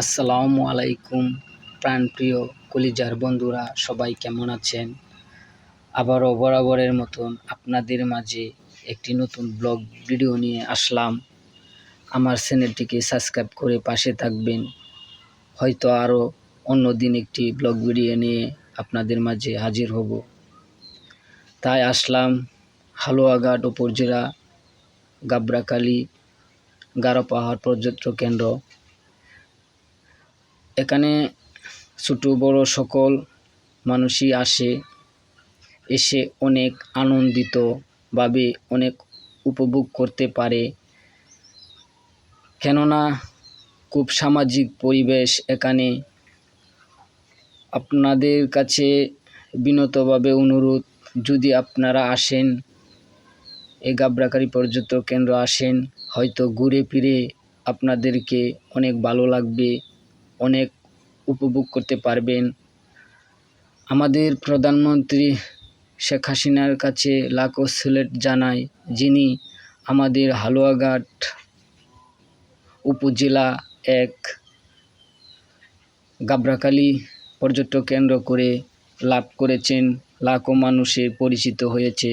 আসসালামু আলাইকুম, প্রাণপ্রিয় কলিজার বন্ধুরা, সবাই কেমন আছেন? আবারও বরাবরের মতন আপনাদের মাঝে একটি নতুন ব্লগ ভিডিও নিয়ে আসলাম। আমার চ্যানেলটিকে সাবস্ক্রাইব করে পাশে থাকবেন। হয়তো আরও অন্য দিন একটি ব্লগ ভিডিও নিয়ে আপনাদের মাঝে হাজির হব। তাই আসলাম হালুয়াঘাট উপজেলা গাবরাকালী গারো পাহাড় পর্যটন কেন্দ্র। এখানে ছোট, বড় সকল মানুষই আসে, এসে অনেক আনন্দিতভাবে অনেক উপভোগ করতে পারে। কেননা খুব সামাজিক পরিবেশ এখানে। আপনাদের কাছে বিনতভাবে অনুরোধ, যদি আপনারা আসেন, এই গাবরাকারি পর্যটক কেন্দ্র আসেন, হয়তো ঘুরে ফিরে আপনাদেরকে অনেক ভালো লাগবে। অনেক উপভোগ করতে পারবেন। আমাদের প্রধানমন্ত্রী শেখ হাসিনার কাছে লাখো সিলেট জানাই, যিনি আমাদের হালুয়াঘাট উপজেলা এক গাবরাকালী পর্যটক কেন্দ্র করে লাভ করেছেন। লাখো মানুষে পরিচিত হয়েছে।